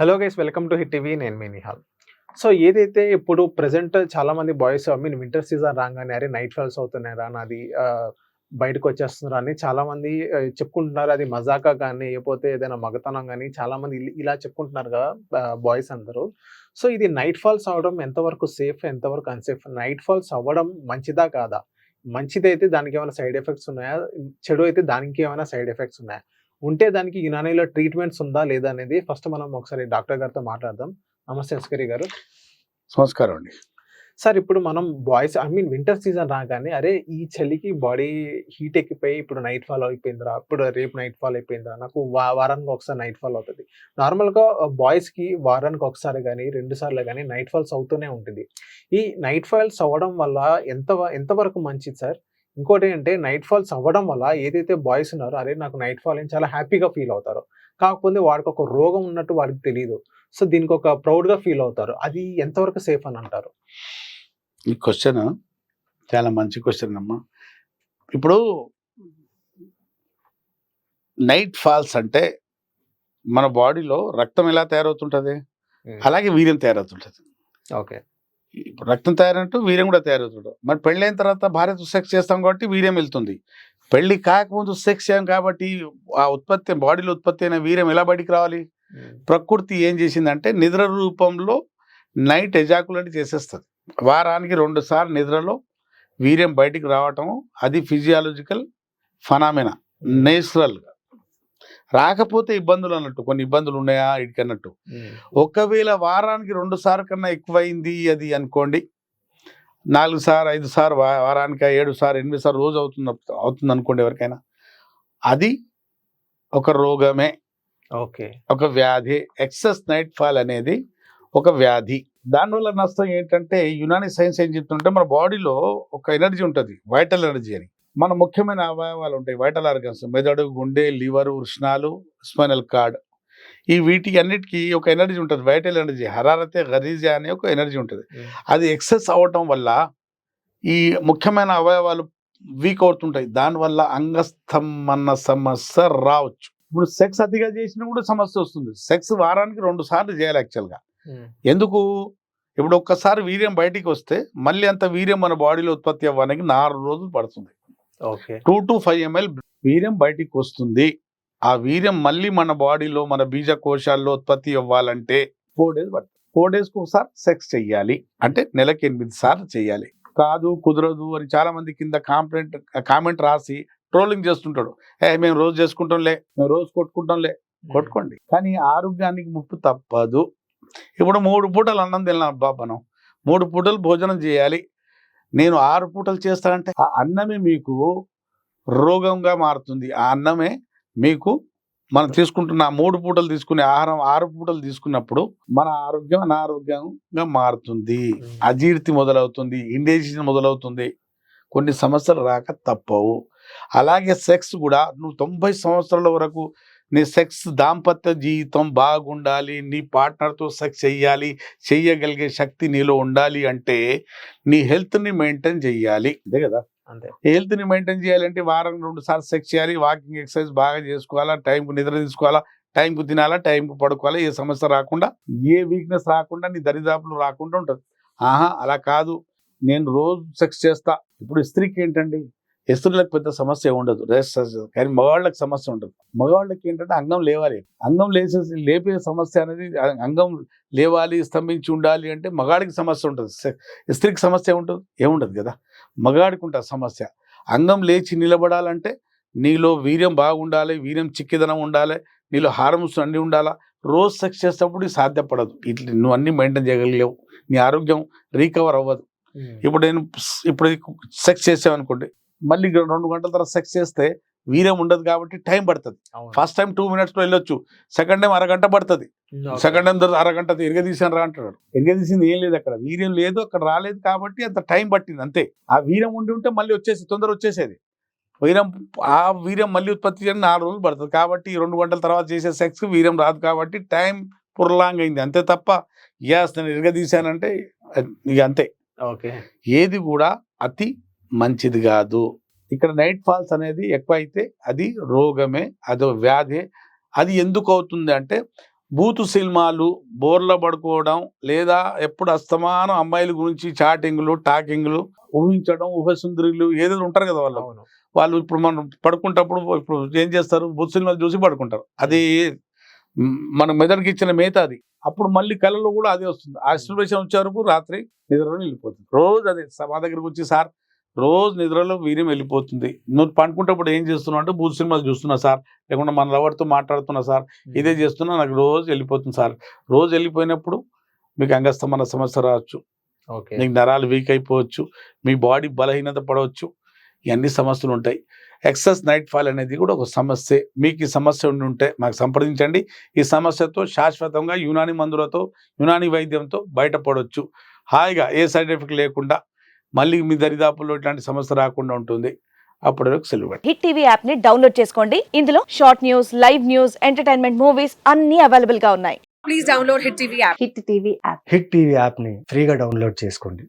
Hello guys welcome to Hit TV నేను మీ Nihal. So ఏదైతే ఇప్పుడు ప్రజెంట్ చాలా మంది boys I mean winter season రాగానే అరే నైట్ ఫాల్స్ అవుతున్నారా నాది బయటకు వచ్చేస్తున్నారా అని చాలా మంది చెప్పుకుంటున్నారు. అది మజాకా కానీ లేకపోతే ఏదైనా మగతనం కానీ చాలా మంది ఇల్- ఇలా చెప్పుకుంటున్నారు కదా బాయ్స్ అందరూ. సో ఇది నైట్ ఫాల్స్ అవ్వడం ఎంతవరకు సేఫ్ ఎంతవరకు అన్సేఫ్ నైట్ ఫాల్స్ అవ్వడం మంచిదా కాదా? మంచిదైతే దానికి ఏమైనా సైడ్ ఎఫెక్ట్స్ ఉన్నాయా? చెడు అయితే దానికి ఏమైనా సైడ్ ఎఫెక్ట్స్ ఉన్నాయా? ఉంటే దానికి యునానీలో ట్రీట్మెంట్స్ ఉందా లేదా అనేది ఫస్ట్ మనం ఒకసారి డాక్టర్ గారితో మాట్లాడదాం. నమస్తే అస్కరి గారు. నమస్కారం అండి. సార్ ఇప్పుడు మనం boys I mean winter season రాగానే అరే ఈ చలికి బాడీ హీట్ ఎక్కిపోయి ఇప్పుడు నైట్ ఫాల్ అయిపోయిందిరా ఇప్పుడు రేపు నైట్ ఫాల్ అయిపోయిందిరా నాకు వా- వారానికి ఒకసారి నైట్ ఫాల్ అవుతుంది. నార్మల్గా బాయ్స్కి వారానికి ఒకసారి కానీ రెండు సార్లు కానీ నైట్ ఫాల్స్ అవుతూనే ఉంటుంది. ఈ నైట్ ఫాల్స్ అవ్వడం వల్ల ఎంత ఎంతవరకు మంచిది సార్? ఇంకోటి ఏంటంటే నైట్ ఫాల్స్ అవ్వడం వల్ల ఏదైతే బాయ్స్ ఉన్నారో అరే నాకు నైట్ ఫాల్ అని చాలా హ్యాపీగా ఫీల్ అవుతారు. కాకపోతే వాడికి ఒక రోగం ఉన్నట్టు వాడికి తెలియదు సో దీనికి ఒక ప్రౌడ్గా ఫీల్ అవుతారు. అది ఎంతవరకు సేఫ్ అని అంటారు? ఈ క్వశ్చన్ చాలా మంచి క్వశ్చన్ అమ్మా. ఇప్పుడు నైట్ ఫాల్స్ అంటే మన బాడీలో రక్తం ఎలా తయారవుతుంటది? అలాగే వీర్యం తయారవుతుంటది. ఓకే. ఇప్పుడు రక్తం తయారంటూ వీర్యం కూడా తయారవుతుంటుంది మరి పెళ్ళైన తర్వాత భార్యతో సెక్స్ చేస్తాం కాబట్టి వీర్యం వెళ్తుంది. పెళ్ళి కాకముందు సెక్స్ చేయం కాబట్టి ఆ ఉత్పత్తి బాడీలో ఉత్పత్తి అయిన వీర్యం ఎలా బయటికి రావాలి? ప్రకృతి ఏం చేసిందంటే నిద్ర రూపంలో నైట్ ఎజాకులేట్ చేసేస్తుంది. వారానికి రెండు సార్లు నిద్రలో వీర్యం బయటికి రావటం అది ఫిజియాలజికల్ ఫనామినా నేచురల్గా రాకపోతే ఇబ్బందులు అన్నట్టు కొన్ని ఇబ్బందులు ఉన్నాయా ఇటుకి అన్నట్టు. ఒకవేళ వారానికి రెండు సార్లు కన్నా ఎక్కువైంది అది అనుకోండి నాలుగు సార్ ఐదు సార్ వారానికి ఏడు సార్ ఎనిమిది సార్ రోజు అవుతుంది అవుతుంది అనుకోండి ఎవరికైనా. అది ఒక రోగమే. ఓకే. ఒక వ్యాధి ఎక్సెస్ నైట్ ఫాల్ అనేది ఒక వ్యాధి. దానివల్ల నష్టం ఏంటంటే యునాని సైన్స్ ఏం చెప్తుంటే మన బాడీలో ఒక ఎనర్జీ ఉంటుంది వైటల్ ఎనర్జీ అని. మన ముఖ్యమైన అవయవాలు ఉంటాయి. వైటల్ ఆర్గన్స్ మెదడు గుండె లివర్ వృష్ణాలు స్పైనల్ కార్డ్ ఈ వీటికి అన్నిటికీ ఒక ఎనర్జీ ఉంటుంది. వైటల్ ఎనర్జీ హరారతే గరీజా అనే ఒక ఎనర్జీ ఉంటుంది. అది ఎక్సెస్ అవ్వటం వల్ల ఈ ముఖ్యమైన అవయవాలు వీక్ అవుతుంటాయి. దానివల్ల అంగస్తంభన సమస్య రావచ్చు. ఇప్పుడు సెక్స్ అతిగా చేసినా కూడా సమస్య వస్తుంది. సెక్స్ వారానికి రెండు సార్లు చేయాలి యాక్చువల్గా ఎందుకు? ఇప్పుడు ఒక్కసారి వీర్యం బయటికి వస్తే మళ్ళీ అంత వీర్యం మన బాడీలో ఉత్పత్తి అవ్వడానికి నాలుగు రోజులు పడుతుంది. టూ టు ఫైవ్ ఎంఎల్ వీర్యం బయటికి వస్తుంది. ఆ వీర్యం మళ్ళీ మన బాడీలో మన బీజ కోశాల్లో ఉత్పత్తి అవ్వాలంటే ఫోర్ డేస్ పడుతుంది. ఫోర్ డేస్కి ఒకసారి సెక్స్ చెయ్యాలి. అంటే నెలకి ఎనిమిది సార్లు చెయ్యాలి. కాదు కుదరదు అని చాలా మంది కింద కాంప్లైంట్ కామెంట్ రాసి ట్రోలింగ్ చేస్తుంటాడు. ఏ మేము రోజు చేసుకుంటాంలే మేము రోజు కొట్టుకుంటాంలే. కొట్టుకోండి. కానీ ఆరోగ్యానికి ముప్పు తప్పదు. ఇప్పుడు మూడు పూటలు అన్నం తిన్నాను అబ్బా మనం. మూడు పూటలు భోజనం చేయాలి. నేను ఆరు పూటలు చేస్తానంటే ఆ అన్నమే మీకు రోగంగా మారుతుంది. ఆ అన్నమే మీకు మనం తీసుకుంటున్న ఆ మూడు పూటలు తీసుకునే ఆహారం ఆరు పూటలు తీసుకున్నప్పుడు మన ఆరోగ్యం అనారోగ్యంగా మారుతుంది. అజీర్తి మొదలవుతుంది. ఇండేషన్ మొదలవుతుంది. కొన్ని సమస్యలు రాక తప్పవు. అలాగే సెక్స్ కూడా నువ్వు తొంభై సంవత్సరాల వరకు నీ సెక్స్ దాంపత్య జీవితం బాగుండాలి నీ పార్ట్నర్తో సెక్స్ చెయ్యాలి చెయ్యగలిగే శక్తి నీలో ఉండాలి అంటే నీ హెల్త్ని మెయింటైన్ చెయ్యాలి. అంతే కదా? అంతే. హెల్త్ని మెయింటైన్ చేయాలంటే వారం రెండు సార్లు సెక్స్ చేయాలి వాకింగ్ ఎక్సర్సైజ్ బాగా చేసుకోవాలా టైంకు నిద్ర తీసుకోవాలా టైంకు తినాలా టైంకు పడుకోవాలా ఏ సమస్య రాకుండా ఏ వీక్నెస్ రాకుండా నీ దరిదాపులు రాకుండా ఉంటుంది. ఆహా అలా కాదు. నేను రోజు సెక్స్ చేస్తా. ఇప్పుడు స్త్రీకి ఏంటండి? స్త్రీలకు పెద్ద సమస్య ఉండదు. కానీ మగవాళ్ళకి సమస్య ఉండదు. మగవాళ్ళకి ఏంటంటే అంగం లేవాలి. అంగం లేచేసి లేపే సమస్య అనేది అంగం లేవాలి స్తంభించి ఉండాలి అంటే మగాడికి సమస్య ఉంటుంది. స్త్రీకి సమస్య ఏముంటుంది ఏముండదు కదా. మగాడికి ఉంటుంది సమస్య. అంగం లేచి నిలబడాలంటే నీలో వీర్యం బాగుండాలి వీర్యం చిక్కిదనం ఉండాలి నీలో హార్మోన్స్ అన్నీ ఉండాలా? రోజు సెక్స్ చేసేటప్పుడు సాధ్యపడదు. ఇట్లా నువ్వు అన్నీ మెయింటైన్ చేయగలిగావు. నీ ఆరోగ్యం రీకవర్ అవ్వదు. ఇప్పుడు నేను ఇప్పుడు సెక్స్ చేసామనుకోండి మళ్ళీ రెండు గంటల తర్వాత సెక్స్ చేస్తే వీర్యం ఉండదు కాబట్టి టైం పడుతుంది. ఫస్ట్ టైం టూ మినిట్స్లో వెళ్ళొచ్చు. సెకండ్ టైం అరగంట పడుతుంది. సెకండ్ టైం తర్వాత అరగంట ఎరగదీసాను రా అంటాడు. ఎరగదీసింది ఏం లేదు అక్కడ. వీర్యం లేదు అక్కడ రాలేదు కాబట్టి అంత టైం పట్టింది అంతే. ఆ వీర్యం ఉండి ఉంటే మళ్ళీ వచ్చేసి తొందర వచ్చేసేది. వీర్యం ఆ వీర్యం మళ్ళీ ఉత్పత్తి చేయడానికి నాలుగు రోజులు పడుతుంది కాబట్టి ఈ రెండు గంటల తర్వాత చేసే సెక్స్ వీర్యం రాదు కాబట్టి టైం పుర్లాంగ్ అయింది. అంతే తప్ప యాస్ నేను ఎరగదీశానంటే ఇక అంతే. ఓకే. ఏది కూడా అతి మంచిది కాదు. ఇక్కడ నైట్ ఫాల్స్ అనేది ఎక్కువ అయితే అది రోగమే అదో వ్యాధి. అది ఎందుకు అవుతుంది అంటే బూతు సినిమాలు బోర్ల పడుకోవడం లేదా ఎప్పుడు అస్తమానం అమ్మాయిల గురించి చాటింగ్లు టాకింగ్లు ఊహించడం ఊహసుందరులు ఏదో ఉంటారు కదా వాళ్ళు. వాళ్ళు ఇప్పుడు మనం పడుకుంటప్పుడు ఇప్పుడు ఏం చేస్తారు? బుద్ధ సినిమాలు చూసి పడుకుంటారు. అది మన మెదడుకి ఇచ్చిన మేత అది. అప్పుడు మళ్ళీ కళలో కూడా అదే వస్తుంది. ఆ సిచ్యువేషన్ వచ్చే వరకు రాత్రి నిద్రలో వెళ్ళిపోతుంది రోజు అదే మా దగ్గరికి వచ్చి సార్ రోజు నిద్రలో వీర్యం వెళ్ళిపోతుంది. నువ్వు పడుకుంటప్పుడు ఏం చేస్తున్నావు అంటే బూత్ సినిమాలు చూస్తున్నా సార్. లేకుండా మన లవర్తో మాట్లాడుతున్నా సార్. ఇదే చేస్తున్నా నాకు రోజు వెళ్ళిపోతుంది సార్. రోజు వెళ్ళిపోయినప్పుడు మీకు అంగస్తమన సమస్య రావచ్చు. ఓకే. మీకు నరాలు వీక్ అయిపోవచ్చు. మీ బాడీ బలహీనత పడవచ్చు. ఇవన్నీ సమస్యలు ఉంటాయి. ఎక్సెస్ నైట్ ఫాల్ అనేది కూడా ఒక సమస్య. మీకు ఈ సమస్య ఉండి ఉంటే మాకు సంప్రదించండి. ఈ సమస్యతో శాశ్వతంగా యునాని మందులతో యునాని వైద్యంతో బయటపడవచ్చు హాయిగా ఏ సైడ్ ఎఫెక్ట్ లేకుండా మళ్ళీ మీ దరిదాపుల్లో ఇట్లాంటి సమస్య రాకుండా ఉంటుంది. అప్పటి వరకు సెలవు హిట్ టీవీ యాప్ని డౌన్లోడ్ చేసుకోండి. ఇందులో short news live news entertainment movies అన్ని అవైలబుల్గా ఉన్నాయి. Please download Hit TV app. Hit TV app Hit TV యాప్ని ఫ్రీగా డౌన్లోడ్ చేసుకోండి.